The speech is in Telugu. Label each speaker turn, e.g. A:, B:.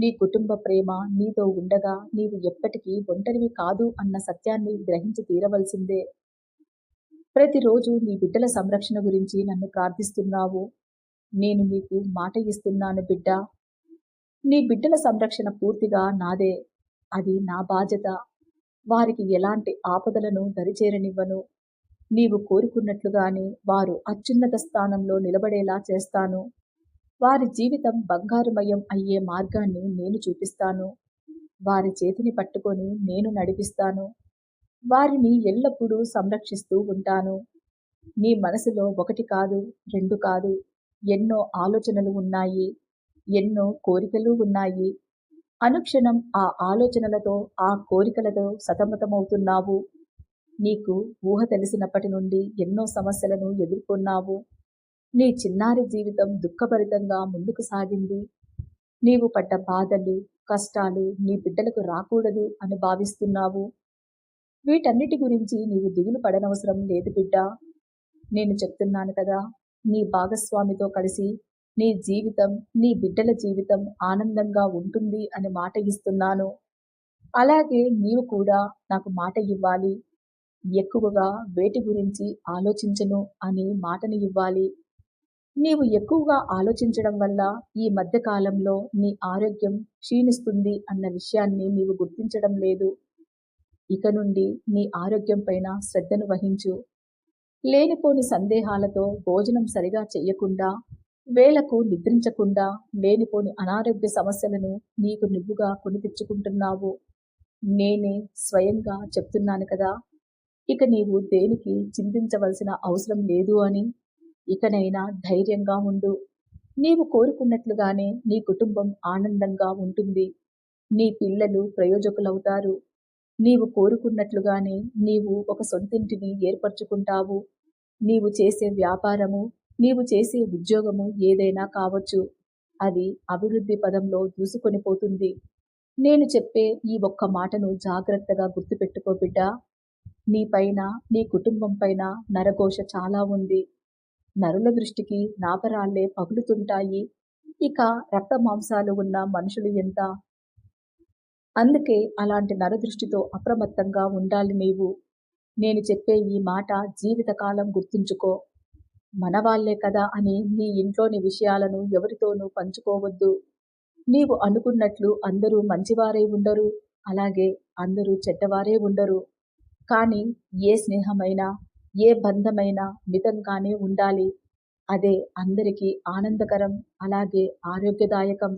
A: నీ కుటుంబ ప్రేమ నీతో ఉండగా నీవు ఎప్పటికీ ఒంటరివి కాదు అన్న సత్యాన్ని గ్రహించి తీరవలసిందే. ప్రతిరోజు నీ బిడ్డల సంరక్షణ గురించి నన్ను ప్రార్థిస్తున్నావు. నేను నీకు మాట ఇస్తున్నాను బిడ్డ. నీ బిడ్డల సంరక్షణ పూర్తిగా నాదే. అది నా బాధ్యత. వారికి ఎలాంటి ఆపదలను దరిచేరనివ్వను. నీవు కోరుకున్నట్లుగానే వారు అత్యున్నత స్థానంలో నిలబడేలా చేస్తాను. వారి జీవితం బంగారుమయం అయ్యే మార్గాన్ని నేను చూపిస్తాను. వారి చేతిని పట్టుకొని నేను నడిపిస్తాను. వారిని ఎల్లప్పుడూ సంరక్షిస్తూ ఉంటాను. నీ మనసులో ఒకటి కాదు రెండు కాదు. ఎన్నో ఆలోచనలు ఉన్నాయి. ఎన్నో కోరికలు ఉన్నాయి. అనుక్షణం ఆ ఆలోచనలతో ఆ కోరికలతో సతమతమవుతున్నావు. నీకు ఊహ తెలిసినప్పటి నుండి ఎన్నో సమస్యలను ఎదుర్కొన్నావు. నీ చిన్నారి జీవితం దుఃఖభరితంగా ముందుకు సాగింది. నీవు పడ్డ బాధలు కష్టాలు నీ బిడ్డలకు రాకూడదు అని భావిస్తున్నావు. వీటన్నిటి గురించి నీవు దిగులు పడనవసరం లేదు బిడ్డ. నేను చెప్తున్నాను కదా నీ భాగస్వామితో కలిసి నీ జీవితం నీ బిడ్డల జీవితం ఆనందంగా ఉంటుంది అని మాట ఇస్తున్నాను. అలాగే నీవు కూడా నాకు మాట ఇవ్వాలి. ఎక్కువగా వేటి గురించి ఆలోచించను అని మాటని ఇవ్వాలి. నీవు ఎక్కువగా ఆలోచించడం వల్ల ఈ మధ్య కాలంలో నీ ఆరోగ్యం క్షీణిస్తుంది అన్న విషయాన్ని నీవు గుర్తించడం లేదు. ఇక నుండి నీ ఆరోగ్యం పైన శ్రద్ధను వహించు. లేనిపోని సందేహాలతో భోజనం సరిగా చెయ్యకుండా వేళకు నిద్రించకుండా లేనిపోని అనారోగ్య సమస్యలను నీకు నువ్వుగా కొని తెచ్చుకుంటున్నావు. నేనే స్వయంగా చెప్తున్నాను కదా. ఇక నీవు దేనికి చింతించవలసిన అవసరం లేదు అని ఇకనైనా ధైర్యంగా ఉండు. నీవు కోరుకున్నట్లుగానే నీ కుటుంబం ఆనందంగా ఉంటుంది. నీ పిల్లలు ప్రయోజకులవుతారు. నీవు కోరుకున్నట్లుగానే నీవు ఒక సొంతింటిని ఏర్పరచుకుంటావు. నీవు చేసే వ్యాపారము నీవు చేసే ఉద్యోగము ఏదైనా కావచ్చు. అది అభివృద్ధి పదంలో దూసుకొని పోతుంది. నేను చెప్పే ఈ ఒక్క మాటను జాగ్రత్తగా గుర్తుపెట్టుకో బిడ్డా. నీ పైన నీ కుటుంబం పైన నరఘోష చాలా ఉంది. నరుల దృష్టికి నాగరాళ్ళే పగులుతుంటాయి. ఇక రక్త మాంసాలు ఉన్న మనుషులు ఎంత? అందుకే అలాంటి నరదృష్టితో అప్రమత్తంగా ఉండాలి నీవు. నేను చెప్పే ఈ మాట జీవితకాలం గుర్తుంచుకో. మనవాళ్ళే కదా అని నీ ఇంట్లోని విషయాలను ఎవరితోనూ పంచుకోవద్దు. నీవు అనుకున్నట్లు అందరూ మంచివారే ఉండరు. అలాగే అందరూ చెడ్డవారే ఉండరు. కానీ ఏ స్నేహమైనా ఏ బంధమైనా మితంగానే ఉండాలి. అదే అందరికీ ఆనందకరం అలాగే ఆరోగ్యదాయకం.